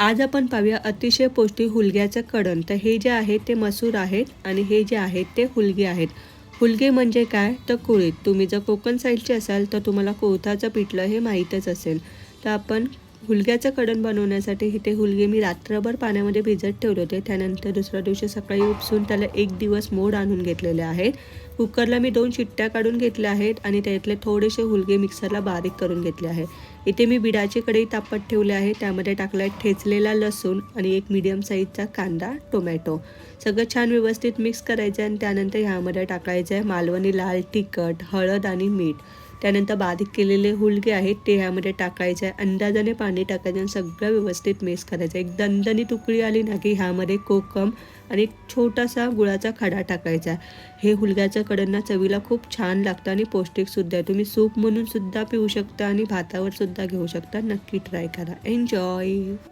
आज आपण पाहूया अतिशय पौष्टिक हुलग्याचं कडण तर हे जे आहे ते मसूर आहेत आणि हे जे आहेत ते हुलगे आहेत. हुलगे म्हणजे काय? तर कुळीत. तुम्ही जर कोकण साईडचे असाल तर तुम्हाला कोळथाचं पिठलं हे माहीतच असेल. तर आपण हुलग्याचं कडण बनवण्यासाठी इथे हुलगे मी रात्रभर पाण्यामध्ये भिजत ठेवले होते. त्यानंतर दुसऱ्या दिवशी सकाळी उपसून त्याला एक दिवस मोड आणून घेतलेले आहेत कुकरला मी दोन शिट्ट्या काढून घेतल्या आहेत आणि त्यातले थोडेसे हुलगे मिक्सरला बारीक करून घेतले आहे. इथे मी बिडाची कढई तापत ठेवले आहे. त्यामध्ये टाकला आहे ठेचलेला लसूण आणि एक मीडियम साईजचा कांदा टोमॅटो सगळं छान व्यवस्थित मिक्स करायचं आहे आणि त्यानंतर ह्यामध्ये टाकायचं आहे मालवणी लाल तिखट हळद आणि मीठ. त्यानंतर बारीक केलेले हुलगे आहेत ते ह्यामध्ये टाकायचे आहे. अंदाजाने पाणी टाकायचं आणि सगळं व्यवस्थित मिक्स करायचं एक दणदणी तुकडी आली ना की ह्यामध्ये कोकम आणि एक छोटासा गुळाचा खडा टाकायचा हे हुलग्याचं कडंना चवीला खूप छान लागतं आणि पौष्टिकसुद्धा आहे. तुम्ही सूप म्हणून सुद्धा पिऊ शकता आणि भातावर सुद्धा घेऊ शकता. नक्की ट्राय करा. एन्जॉय